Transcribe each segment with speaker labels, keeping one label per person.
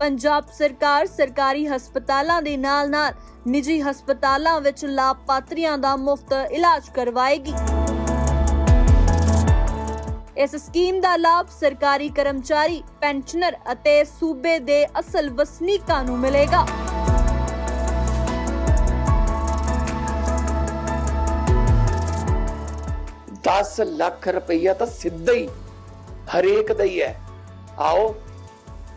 Speaker 1: ਪੰਜਾਬ ਸਰਕਾਰ ਸਰਕਾਰੀ ਹਸਪਤਾਲਾਂ ਦੇ ਨਾਲ-ਨਾਲ ਨਿੱਜੀ ਹਸਪਤਾਲਾਂ ਵਿੱਚ ਲਾਭਪਾਤਰੀਆਂ ਦਾ ਮੁਫਤ ਇਲਾਜ ਕਰਵਾਏਗੀ। ਇਸ ਸਕੀਮ ਦਾ ਲਾਭ ਸਰਕਾਰੀ ਕਰਮਚਾਰੀ, ਪੈਨਸ਼ਨਰ ਅਤੇ ਸੂਬੇ ਦੇ ਅਸਲ ਵਸਨੀਕਾਂ ਨੂੰ ਮਿਲੇਗਾ।
Speaker 2: ਦਸ ਲੱਖ ਰੁਪਈਆ ਤਾਂ ਸਿੱਧਾ ਹੀ ਹਰੇਕ ਦਾ ਹੀ ਹੈ। ਆਓ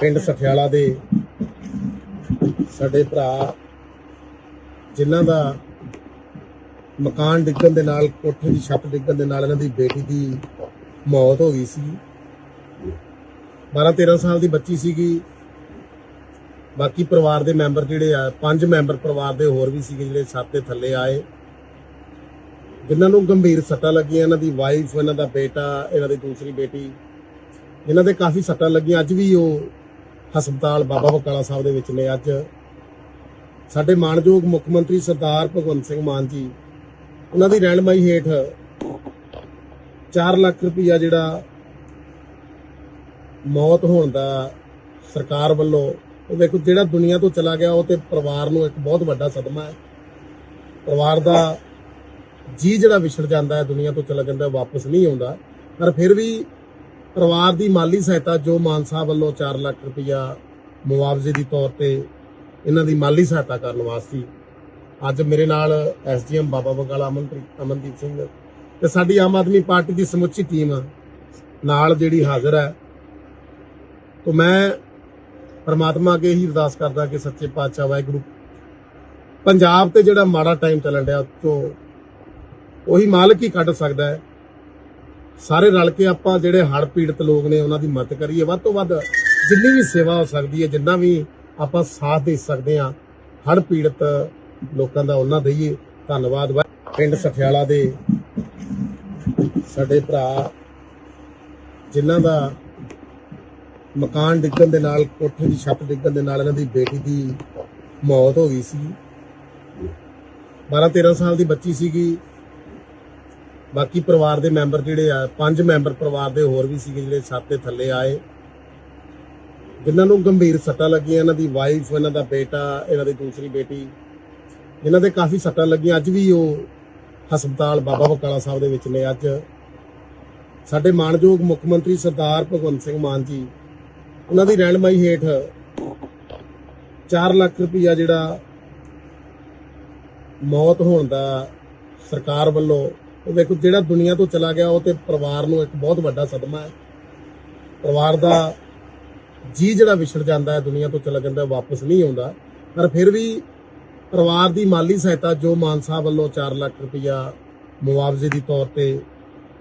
Speaker 3: ਪਿੰਡ ਸਠਿਆਲਾ ਦੇ ਸਾਡੇ ਭਰਾ ਜਿਨ੍ਹਾਂ ਦਾ ਮਕਾਨ ਡਿੱਗਣ ਦੇ ਨਾਲ, ਕੋਠੇ ਦੀ ਛੱਤ ਡਿੱਗਣ ਦੇ ਨਾਲ ਇਹਨਾਂ ਦੀ ਬੇਟੀ ਦੀ ਮੌਤ ਹੋ ਗਈ ਸੀ। 12 13 ਸਾਲ ਦੀ ਬੱਚੀ ਸੀਗੀ। ਬਾਕੀ ਪਰਿਵਾਰ ਦੇ ਮੈਂਬਰ ਜਿਹੜੇ ਆ, ਪੰਜ ਮੈਂਬਰ ਪਰਿਵਾਰ ਦੇ ਹੋਰ ਵੀ ਸੀਗੇ ਜਿਹੜੇ ਛੱਤ ਦੇ ਥੱਲੇ ਆਏ। ਜਿਨ੍ਹਾਂ ਨੂੰ ਗੰਭੀਰ ਸੱਟਾਂ ਲੱਗੀਆਂ, ਇਹਨਾਂ ਦੀ ਵਾਈਫ ਇਹਨਾਂ ਦਾ ਬੇਟਾ, ਇਹਨਾਂ ਦੀ ਦੂਸਰੀ ਬੇਟੀ। ਇਹਨਾਂ ਦੇ ਕਾਫੀ ਸੱਟਾਂ ਲੱਗੀਆਂ। ਅੱਜ ਵੀ ਉਹ ਹਸਪਤਾਲ ਬਾਬਾ ਬਕਾਲਾ ਸਾਹਿਬ ਦੇ ਵਿੱਚ ਨੇ ਅੱਜ। ਸਾਡੇ ਮਾਨਯੋਗ ਮੁੱਖ ਮੰਤਰੀ ਸਰਦਾਰ ਭਗਵੰਤ ਸਿੰਘ ਮਾਨ ਜੀ ਉਹਨਾਂ ਦੀ ਰਹਿਨਮਾਈ ਹੇਠ 4 ਲੱਖ ਰੁਪਈਆ ਜਿਹੜਾ ਮੌਤ ਹੋਣ ਦਾ ਸਰਕਾਰ ਵੱਲੋਂ ਉਹ ਵੇਖੋ ਜਿਹੜਾ ਦੁਨੀਆ ਤੋਂ ਚਲਾ ਗਿਆ ਉਹ ਤੇ ਪਰਿਵਾਰ ਨੂੰ ਇੱਕ ਬਹੁਤ ਵੱਡਾ ਸਦਮਾ ਹੈ। ਪਰਿਵਾਰ ਦਾ ਜੀ ਜਿਹੜਾ ਵਿਛੜ ਜਾਂਦਾ ਹੈ ਦੁਨੀਆ ਤੋਂ ਚਲਾ ਜਾਂਦਾ ਹੈ, ਵਾਪਸ ਨਹੀਂ ਆਉਂਦਾ। ਪਰ ਫਿਰ ਵੀ ਪਰਿਵਾਰ ਦੀ ਮਾਲੀ ਸਹਾਇਤਾ ਜੋ ਮਾਨ ਸਾਹਿਬ ਵੱਲੋਂ 4 ਲੱਖ ਰੁਪਇਆ ਮੁਆਵਜ਼ੇ ਦੀ ਤੌਰ ਤੇ ਇਹਨਾਂ ਦੀ ਮਾਲੀ ਸਹਾਇਤਾ ਕਰਨ ਵਾਸਤੇ ਅੱਜ ਮੇਰੇ ਨਾਲ ਐਸਡੀਐਮ ਬਾਬਾ ਬਗਾਲਾ ਅਮਨਪ੍ਰੀਤ ਅਮਨਦੀਪ ਸਿੰਘ ਤੇ ਸਾਡੀ ਆਮ ਆਦਮੀ ਪਾਰਟੀ ਦੀ ਸਮੁੱਚੀ ਟੀਮ ਨਾਲ ਜਿਹੜੀ ਹਾਜ਼ਰ ਹੈ। ਤੋਂ ਮੈਂ ਪਰਮਾਤਮਾ ਅੱਗੇ ਹੀ ਅਰਦਾਸ ਕਰਦਾ ਕਿ ਸੱਚੇ ਪਾਤਸ਼ਾਹ ਵਾਹਿਗੁਰੂ ਪੰਜਾਬ ਤੇ ਜਿਹੜਾ ਮਾੜਾ ਟਾਈਮ ਚੱਲਣ ਡਿਆ ਤੋਂ ਉਹੀ ਮਾਲਕ ਹੀ ਕੱਢ ਸਕਦਾ ਹੈ। ਸਾਰੇ ਰਲ ਕੇ ਆਪਾਂ ਜਿਹੜੇ ਹੜ੍ਹ ਪੀੜਤ ਲੋਕ ਨੇ ਉਹਨਾਂ ਦੀ ਮਦਦ ਕਰੀਏ। ਵੱਧ ਤੋਂ ਵੱਧ ਜਿੰਨੀ ਵੀ ਸੇਵਾ ਹੋ ਸਕਦੀ ਹੈ, ਜਿੰਨਾ ਵੀ ਆਪਾਂ ਸਾਥ ਦੇ ਸਕਦੇ ਹਾਂ, ਹੜ੍ਹ ਪੀੜਤ ਲੋਕਾਂ ਦਾ ਉਹਨਾਂ ਦਈਏ ਧੰਨਵਾਦ। ਪਿੰਡ ਸਠਿਆਲਾ ਦੇ ਸਾਡੇ ਭਰਾ, ਜਿਨ੍ਹਾਂ ਦਾ ਮਕਾਨ ਡਿੱਗਣ ਦੇ ਨਾਲ, ਕੋਠੇ ਦੀ ਛੱਤ ਡਿੱਗਣ ਦੇ ਨਾਲ ਇਹਨਾਂ ਦੀ ਬੇਟੀ ਦੀ ਮੌਤ ਹੋ ਗਈ ਸੀ। 12 13 ਸਾਲ ਦੀ ਬੱਚੀ ਸੀਗੀ। ਬਾਕੀ ਪਰਿਵਾਰ ਦੇ ਮੈਂਬਰ ਜਿਹੜੇ ਆ, ਪੰਜ ਮੈਂਬਰ ਪਰਿਵਾਰ ਦੇ ਹੋਰ ਵੀ ਸੀਗੇ ਜਿਹੜੇ ਛੱਤ ਦੇ ਥੱਲੇ ਆਏ। ਜਿਨ੍ਹਾਂ ਨੂੰ ਗੰਭੀਰ ਸੱਟਾਂ ਲੱਗੀਆਂ, ਇਹਨਾਂ ਦੀ ਵਾਈਫ ਇਹਨਾਂ ਦਾ ਬੇਟਾ, ਇਹਨਾਂ ਦੀ ਦੂਸਰੀ ਬੇਟੀ, ਜਿਨ੍ਹਾਂ ਦੇ ਕਾਫੀ ਸੱਟਾਂ ਲੱਗੀਆਂ। ਅੱਜ ਵੀ ਉਹ ਹਸਪਤਾਲ ਬਾਬਾ ਬਕਾਲਾ ਸਾਹਿਬ ਦੇ ਵਿੱਚ ਨੇ ਅੱਜ। ਸਾਡੇ ਮਾਨਯੋਗ ਮੁੱਖ ਮੰਤਰੀ ਸਰਦਾਰ ਭਗਵੰਤ ਸਿੰਘ ਮਾਨ ਜੀ, ਉਹਨਾਂ ਦੀ ਰਹਿਨਮਾਈ ਹੇਠ 4 ਲੱਖ ਰੁਪਇਆ ਜਿਹੜਾ ਮੌਤ ਹੋਣ ਦਾ ਸਰਕਾਰ ਵੱਲੋਂ ਉਹ ਵੇਖੋ ਜਿਹੜਾ ਦੁਨੀਆ ਤੋਂ ਚਲਾ ਗਿਆ ਉਹ ਤੇ ਪਰਿਵਾਰ ਨੂੰ ਇੱਕ ਬਹੁਤ ਵੱਡਾ ਸਦਮਾ ਹੈ। ਪਰਿਵਾਰ ਦਾ ਜੀ ਜਿਹੜਾ ਵਿਛੜ ਜਾਂਦਾ ਹੈ ਦੁਨੀਆ ਤੋਂ ਚਲਾ ਜਾਂਦਾ ਹੈ, ਵਾਪਸ ਨਹੀਂ ਆਉਂਦਾ। ਪਰ ਫਿਰ ਵੀ ਪਰਿਵਾਰ ਦੀ ਮਾਲੀ ਸਹਾਇਤਾ ਜੋ ਮਾਨ ਸਾਹਿਬ ਵੱਲੋਂ 4 ਲੱਖ ਰੁਪਇਆ ਮੁਆਵਜ਼ੇ ਦੀ ਤੌਰ ਤੇ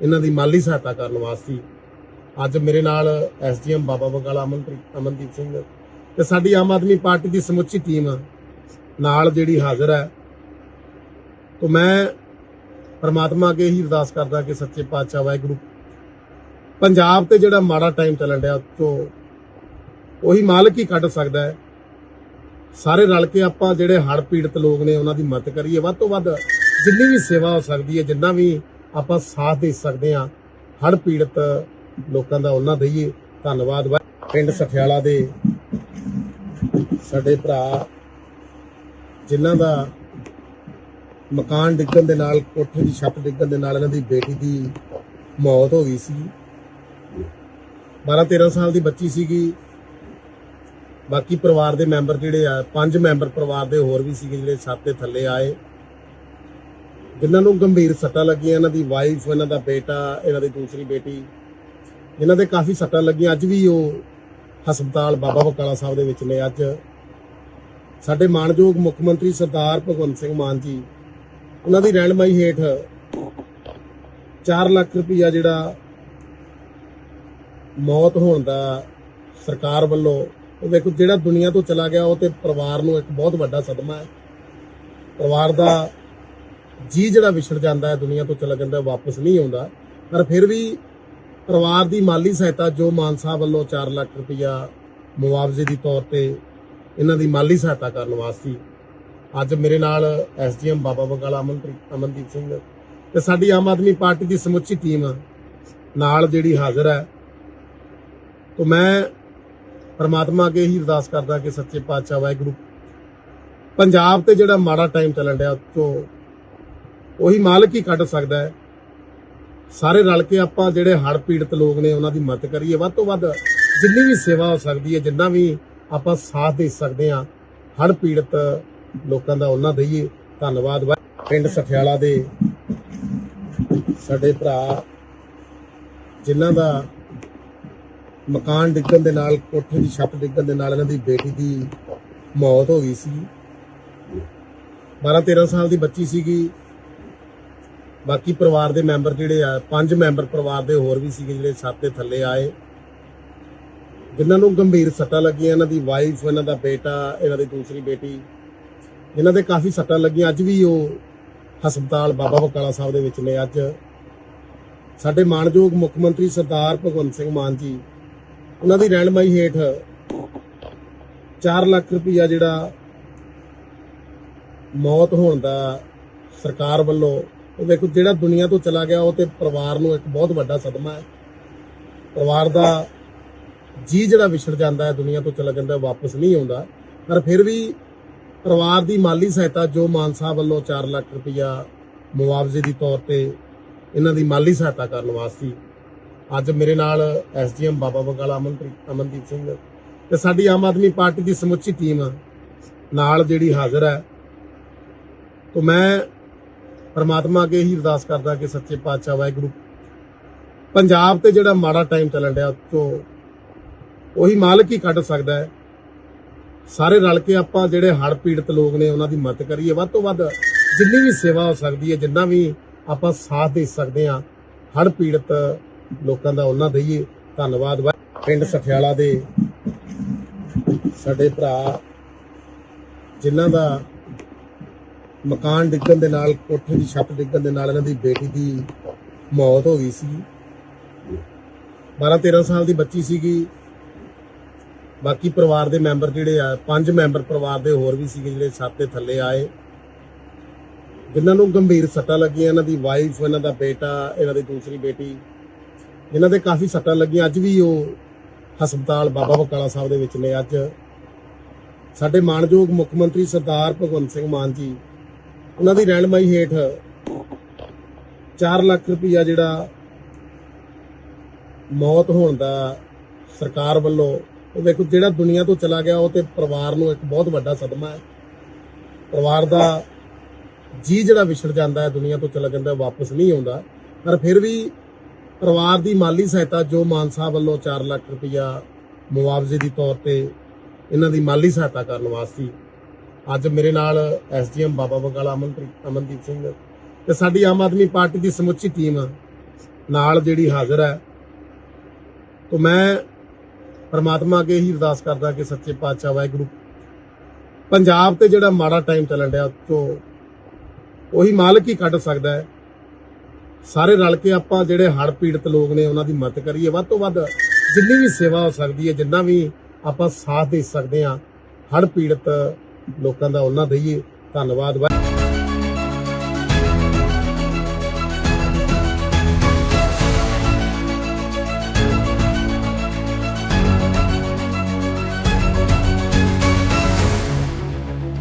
Speaker 3: ਇਹਨਾਂ ਦੀ ਮਾਲੀ ਸਹਾਇਤਾ ਕਰਨ ਵਾਸਤੇ ਅੱਜ ਮੇਰੇ ਨਾਲ ਐਸਡੀਐਮ ਬਾਬਾ ਬਗਾਲਾ ਅਮਨਪ੍ਰੀਤ ਅਮਨਦੀਪ ਸਿੰਘ ਤੇ ਸਾਡੀ ਆਮ ਆਦਮੀ ਪਾਰਟੀ ਦੀ ਸਮੁੱਚੀ ਟੀਮ ਨਾਲ ਜਿਹੜੀ ਹਾਜ਼ਰ ਹੈ। ਤੋਂ ਮੈਂ ਪਰਮਾਤਮਾ ਅੱਗੇ ਹੀ ਅਰਦਾਸ ਕਰਦਾ ਕਿ ਸੱਚੇ ਪਾਤਸ਼ਾਹ ਵਾਹਿਗੁਰੂ, ਪੰਜਾਬ ਤੇ ਜਿਹੜਾ ਮਾੜਾ ਟਾਈਮ ਚੱਲਣ ਡਿਆ ਤੋਂ ਉਹੀ ਮਾਲਕ ਹੀ ਕੱਢ ਸਕਦਾ ਹੈ। ਸਾਰੇ ਰਲ ਕੇ ਆਪਾਂ ਜਿਹੜੇ ਹੜ੍ਹ ਪੀੜਤ ਲੋਕ ਨੇ ਉਹਨਾਂ ਦੀ ਮਦਦ ਕਰੀਏ। ਵੱਧ ਤੋਂ ਵੱਧ ਜਿੰਨੀ ਵੀ ਸੇਵਾ ਹੋ ਸਕਦੀ ਹੈ, ਜਿੰਨਾ ਵੀ ਆਪਾਂ ਸਾਥ ਦੇ ਸਕਦੇ ਹਾਂ ਹੜ ਪੀੜਤ ਲੋਕਾਂ ਦਾ ਉਹਨਾਂ ਦਈਏ। ਧੰਨਵਾਦ ਵਾ- ਪਿੰਡ ਸਠਿਆਲਾ ਦੇ ਸਾਡੇ ਭਰਾ, ਜਿਨ੍ਹਾਂ ਦਾ ਮਕਾਨ ਡਿੱਗਣ ਦੇ ਨਾਲ, ਕੋਠੇ ਦੀ ਛੱਤ ਡਿੱਗਣ ਦੇ ਨਾਲ ਇਹਨਾਂ ਦੀ ਬੇਟੀ ਦੀ ਮੌਤ ਹੋ ਗਈ ਸੀ। 12 13 ਸਾਲ ਦੀ ਬੱਚੀ ਸੀਗੀ। ਬਾਕੀ ਪਰਿਵਾਰ ਦੇ ਮੈਂਬਰ ਜਿਹੜੇ ਆ, ਪੰਜ ਮੈਂਬਰ ਪਰਿਵਾਰ ਦੇ ਹੋਰ ਵੀ ਸੀਗੇ ਜਿਹੜੇ ਛੱਤ ਦੇ ਥੱਲੇ ਆਏ। ਜਿਨ੍ਹਾਂ ਨੂੰ ਗੰਭੀਰ ਸੱਟਾਂ ਲੱਗੀਆਂ, ਇਹਨਾਂ ਦੀ ਵਾਈਫ ਇਹਨਾਂ ਦਾ ਬੇਟਾ, ਇਹਨਾਂ ਦੀ ਦੂਸਰੀ ਬੇਟੀ, ਜਿਨ੍ਹਾਂ ਦੇ ਕਾਫੀ ਸੱਟਾਂ ਲੱਗੀਆਂ। ਅੱਜ ਵੀ ਉਹ ਹਸਪਤਾਲ ਬਾਬਾ ਬਕਾਲਾ ਸਾਹਿਬ ਦੇ ਵਿੱਚ ਨੇ। ਅੱਜ ਸਾਡੇ ਮਾਣਯੋਗ ਮੁੱਖ ਮੰਤਰੀ ਸਰਦਾਰ ਭਗਵੰਤ ਸਿੰਘ ਮਾਨ ਜੀ ਉਹਨਾਂ ਦੀ ਰਹਿਨਮਾਈ ਹੇਠ 4 ਲੱਖ ਰੁਪਈਆ ਜਿਹੜਾ ਮੌਤ ਹੋਣ ਦਾ ਸਰਕਾਰ ਵੱਲੋਂ, ਉਹ ਦੇਖੋ ਜਿਹੜਾ ਦੁਨੀਆ ਤੋਂ ਚਲਾ ਗਿਆ, ਉਹ ਤੇ ਪਰਿਵਾਰ ਨੂੰ ਇੱਕ ਬਹੁਤ ਵੱਡਾ ਸਦਮਾ ਹੈ। ਪਰਿਵਾਰ ਦਾ ਜੀ ਜਿਹੜਾ ਵਿਛੜ ਜਾਂਦਾ ਹੈ, ਦੁਨੀਆ ਤੋਂ ਚਲਾ ਜਾਂਦਾ ਵਾਪਸ ਨਹੀਂ ਆਉਂਦਾ। ਪਰ ਫਿਰ ਵੀ ਪਰਿਵਾਰ ਦੀ ਮਾਲੀ ਸਹਾਇਤਾ ਜੋ ਮਾਨ ਸਾਹਿਬ ਵੱਲੋਂ 4 ਲੱਖ ਰੁਪਈਆ ਮੁਆਵਜ਼ੇ ਦੀ ਤੌਰ ਤੇ ਇਹਨਾਂ ਦੀ ਮਾਲੀ ਸਹਾਇਤਾ ਕਰਨ ਵਾਸਤੇ ਅੱਜ ਮੇਰੇ ਨਾਲ ਐਸਡੀਐਮ ਬਾਬਾ ਬਗਾਲਾ ਅਮਨਪ੍ਰੀਤ ਅਮਨਦੀਪ ਸਿੰਘ ਤੇ ਸਾਡੀ ਆਮ ਆਦਮੀ ਪਾਰਟੀ ਦੀ ਸਮੁੱਚੀ ਟੀਮ ਨਾਲ ਜਿਹੜੀ ਹਾਜ਼ਰ ਹੈ। ਤੋਂ ਮੈਂ ਪਰਮਾਤਮਾ ਅੱਗੇ ਹੀ ਅਰਦਾਸ ਕਰਦਾ ਕਿ ਸੱਚੇ ਪਾਤਸ਼ਾਹ ਵਾਹਿਗੁਰੂ, ਪੰਜਾਬ ਤੇ ਜਿਹੜਾ ਮਾੜਾ ਟਾਈਮ ਚੱਲਣ ਡਿਆ ਤੋਂ ਉਹੀ ਮਾਲਕ ਹੀ ਕੱਢ ਸਕਦਾ ਹੈ। ਸਾਰੇ ਰਲ ਕੇ ਆਪਾਂ ਜਿਹੜੇ ਹੜ ਪੀੜਤ ਲੋਕ ਨੇ ਉਹਨਾਂ ਦੀ ਮਦਦ ਕਰੀਏ। ਵੱਧ ਤੋਂ ਵੱਧ ਜਿੰਨੀ ਵੀ ਸੇਵਾ ਹੋ ਸਕਦੀ ਹੈ, ਜਿੰਨਾ ਵੀ ਆਪਾਂ ਸਾਥ ਦੇ ਸਕਦੇ ਹਾਂ, ਹੜ੍ਹ ਪੀੜਤ ਲੋਕਾਂ ਦਾ ਉਹਨਾਂ ਦਈਏ ਧੰਨਵਾਦ ਪਿੰਡ ਸਠਿਆਲਾ ਦੇ ਸਾਡੇ ਭਰਾ, ਜਿਨ੍ਹਾਂ ਦਾ ਮਕਾਨ ਡਿੱਗਣ ਦੇ ਨਾਲ, ਕੋਠੇ ਦੀ ਛੱਤ ਡਿੱਗਣ ਦੇ ਨਾਲ ਇਹਨਾਂ ਦੀ ਬੇਟੀ ਦੀ ਮੌਤ ਹੋ ਗਈ ਸੀ। 12 13 ਸਾਲ ਦੀ ਬੱਚੀ ਸੀਗੀ। ਬਾਕੀ ਪਰਿਵਾਰ ਦੇ ਮੈਂਬਰ ਜਿਹੜੇ ਆ, ਪੰਜ ਮੈਂਬਰ ਪਰਿਵਾਰ ਦੇ ਹੋਰ ਵੀ ਸੀਗੇ ਜਿਹੜੇ ਛੱਤ ਦੇ ਥੱਲੇ ਆਏ। ਜਿਨ੍ਹਾਂ ਨੂੰ ਗੰਭੀਰ ਸੱਟਾਂ ਲੱਗੀਆਂ, ਇਹਨਾਂ ਦੀ ਵਾਈਫ ਇਹਨਾਂ ਦਾ ਬੇਟਾ, ਇਹਨਾਂ ਦੀ ਦੂਸਰੀ ਬੇਟੀ। ਜਿਨ੍ਹਾਂ ਦੇ ਕਾਫੀ ਸੱਟਾਂ ਲੱਗੀਆਂ। ਅੱਜ ਵੀ ਉਹ ਹਸਪਤਾਲ ਬਾਬਾ ਬਕਾਲਾ ਸਾਹਿਬ ਦੇ ਵਿੱਚ ਨੇ। ਅੱਜ ਸਾਡੇ ਮਾਣਯੋਗ ਮੁੱਖ ਮੰਤਰੀ ਸਰਦਾਰ ਭਗਵੰਤ ਸਿੰਘ ਮਾਨ ਜੀ, ਉਹਨਾਂ ਦੀ ਰਹਿਨਮਾਈ ਹੇਠ 4 ਲੱਖ ਰੁਪਈਆ ਜਿਹੜਾ ਮੌਤ ਹੋਣ ਦਾ ਸਰਕਾਰ ਵੱਲੋਂ, ਉਹ ਦੇਖੋ ਜਿਹੜਾ ਦੁਨੀਆ ਤੋਂ ਚਲਾ ਗਿਆ, ਉਹ ਤੇ ਪਰਿਵਾਰ ਨੂੰ ਇੱਕ ਬਹੁਤ ਵੱਡਾ ਸਦਮਾ ਹੈ। ਪਰਿਵਾਰ ਦਾ ਜੀ ਜਿਹੜਾ ਵਿਛੜ ਜਾਂਦਾ ਹੈ, ਦੁਨੀਆ ਤੋਂ ਚਲਾ ਜਾਂਦਾ ਵਾਪਸ ਨਹੀਂ ਆਉਂਦਾ। ਪਰ ਫਿਰ ਵੀ ਪਰਿਵਾਰ ਦੀ ਮਾਲੀ ਸਹਾਇਤਾ ਜੋ ਮਾਨਸਾ ਵੱਲੋਂ 4 ਲੱਖ ਰੁਪਈਆ ਮੁਆਵਜ਼ੇ ਦੀ ਤੌਰ ਤੇ ਇਹਨਾਂ ਦੀ ਮਾਲੀ ਸਹਾਇਤਾ ਕਰਨ ਵਾਸਤੇ ਅੱਜ ਮੇਰੇ ਨਾਲ ਐਸਡੀਐਮ ਬਾਬਾ ਬਗਾਲਾ ਅਮਨਪ੍ਰੀਤ ਅਮਨਦੀਪ ਸਿੰਘ ਤੇ ਸਾਡੀ ਆਮ ਆਦਮੀ ਪਾਰਟੀ ਦੀ ਸਮੁੱਚੀ ਟੀਮ ਨਾਲ ਜਿਹੜੀ ਹਾਜ਼ਰ ਹੈ। ਤੋਂ ਮੈਂ ਪਰਮਾਤਮਾ ਅੱਗੇ ਹੀ ਅਰਦਾਸ ਕਰਦਾ ਕਿ ਸੱਚੇ ਪਾਤਸ਼ਾਹ ਵਾਹਿਗੁਰੂ ਪੰਜਾਬ ਤੇ ਜਿਹੜਾ ਮਾੜਾ ਟਾਈਮ ਚੱਲਣ ਡਿਆ ਤੋਂ ਉਹੀ ਮਾਲਕ ਹੀ ਕੱਢ ਸਕਦਾ ਹੈ। ਸਾਰੇ ਰਲ ਕੇ ਆਪਾਂ ਜਿਹੜੇ ਹੜ੍ਹ ਪੀੜਤ ਲੋਕ ਨੇ ਉਹਨਾਂ ਦੀ ਮਦਦ ਕਰੀਏ। ਵੱਧ ਤੋਂ ਵੱਧ ਜਿੰਨੀ ਵੀ ਸੇਵਾ ਹੋ ਸਕਦੀ ਹੈ, ਜਿੰਨਾ ਵੀ ਆਪਾਂ ਸਾਥ ਦੇ ਸਕਦੇ ਹਾਂ, ਹੜ੍ਹ ਪੀੜਤ ਲੋਕਾਂ ਦਾ ਉਹਨਾਂ ਦਈਏ। ਧੰਨਵਾਦ। ਪਿੰਡ ਸਠਿਆਲਾ ਦੇ ਸਾਡੇ ਭਰਾ, ਜਿਨ੍ਹਾਂ ਦਾ ਮਕਾਨ ਡਿੱਗਣ ਦੇ ਨਾਲ, ਕੋਠੇ ਦੀ ਛੱਤ ਡਿੱਗਣ ਦੇ ਨਾਲ ਇਹਨਾਂ ਦੀ ਬੇਟੀ ਦੀ ਮੌਤ ਹੋ ਗਈ ਸੀ। 12 13 ਸਾਲ ਦੀ ਬੱਚੀ ਸੀਗੀ। ਬਾਕੀ ਪਰਿਵਾਰ ਦੇ ਮੈਂਬਰ ਜਿਹੜੇ ਆ, ਪੰਜ ਮੈਂਬਰ ਪਰਿਵਾਰ ਦੇ ਹੋਰ ਵੀ ਸੀਗੇ ਜਿਹੜੇ ਛੱਤ ਦੇ ਥੱਲੇ ਆਏ। ਜਿਨ੍ਹਾਂ ਨੂੰ ਗੰਭੀਰ ਸੱਟਾਂ ਲੱਗੀਆਂ, ਇਹਨਾਂ ਦੀ ਵਾਈਫ ਇਹਨਾਂ ਦਾ ਬੇਟਾ, ਇਹਨਾਂ ਦੀ ਦੂਸਰੀ ਬੇਟੀ, ਜਿਨ੍ਹਾਂ ਦੇ ਕਾਫੀ ਸੱਟਾਂ ਲੱਗੀਆਂ। ਅੱਜ ਵੀ ਉਹ ਹਸਪਤਾਲ ਬਾਬਾ ਬਕਾਲਾ ਸਾਹਿਬ ਦੇ ਵਿੱਚ ਨੇ ਅੱਜ। ਸਾਡੇ ਮਾਣਯੋਗ ਮੁੱਖ ਮੰਤਰੀ ਸਰਦਾਰ ਭਗਵੰਤ ਸਿੰਘ ਮਾਨ ਜੀ, ਉਹਨਾਂ ਦੀ ਰਹਿਨਮਾਈ ਹੇਠ 4 ਲੱਖ ਰੁਪਈਆ ਜਿਹੜਾ ਮੌਤ ਹੋਣ ਦਾ ਸਰਕਾਰ ਵੱਲੋਂ ਉਹ ਦੇਖੋ, ਜਿਹੜਾ ਦੁਨੀਆ ਤੋਂ ਚਲਾ ਗਿਆ, ਉਹ ਤੇ ਪਰਿਵਾਰ ਨੂੰ ਇੱਕ ਬਹੁਤ ਵੱਡਾ ਸਦਮਾ ਹੈ। ਪਰਿਵਾਰ ਦਾ ਜੀ ਜਿਹੜਾ ਵਿਛੜ ਜਾਂਦਾ ਹੈ, ਦੁਨੀਆ ਤੋਂ ਚਲਾ ਜਾਂਦਾ, ਵਾਪਸ ਨਹੀਂ ਆਉਂਦਾ। ਪਰ ਫਿਰ ਵੀ ਪਰਿਵਾਰ ਦੀ ਮਾਲੀ ਸਹਾਇਤਾ, ਜੋ ਮਾਨ ਸਾਹਿਬ ਵੱਲੋਂ 4 ਲੱਖ ਰੁਪਈਆ ਮੁਆਵਜ਼ੇ ਦੀ ਤੌਰ ਤੇ ਇਹਨਾਂ ਦੀ ਮਾਲੀ ਸਹਾਇਤਾ ਕਰਨ ਵਾਸਤੇ ਅੱਜ ਮੇਰੇ ਨਾਲ ਐਸਡੀਐਮ ਬਾਬਾ ਬਗਾਲਾ ਅਮਨਪ੍ਰੀਤ ਅਮਨਦੀਪ ਸਿੰਘ ਤੇ ਸਾਡੀ ਆਮ ਆਦਮੀ ਪਾਰਟੀ ਦੀ ਸਮੁੱਚੀ ਟੀਮ ਨਾਲ ਜਿਹੜੀ ਹਾਜ਼ਰ ਹੈ। ਤੋਂ ਮੈਂ ਪਰਮਾਤਮਾ ਅੱਗੇ ਹੀ ਅਰਦਾਸ ਕਰਦਾ ਕਿ ਸੱਚੇ ਪਾਤਸ਼ਾਹ ਵਾਹਿਗੁਰੂ, ਪੰਜਾਬ ਤੇ ਜਿਹੜਾ ਮਾੜਾ ਟਾਈਮ ਚੱਲਣ ਡਿਆ ਤੋਂ ਉਹੀ ਮਾਲਕ ਹੀ ਕੱਢ ਸਕਦਾ ਹੈ। ਸਾਰੇ ਰਲ ਕੇ ਆਪਾਂ ਜਿਹੜੇ ਹੜ ਪੀੜਤ ਲੋਕ ਨੇ ਉਹਨਾਂ ਦੀ ਮਦਦ ਕਰੀਏ। ਵੱਧ ਤੋਂ ਵੱਧ ਜਿੰਨੀ ਵੀ ਸੇਵਾ ਹੋ ਸਕਦੀ ਹੈ, ਜਿੰਨਾ ਵੀ ਆਪਾਂ ਸਾਥ ਦੇ ਸਕਦੇ ਹਾਂ, ਹੜ੍ਹ ਪੀੜਤ ਲੋਕਾਂ ਦਾ ਉਹਨਾਂ ਦਈਏ ਧੰਨਵਾਦ ਵਾ-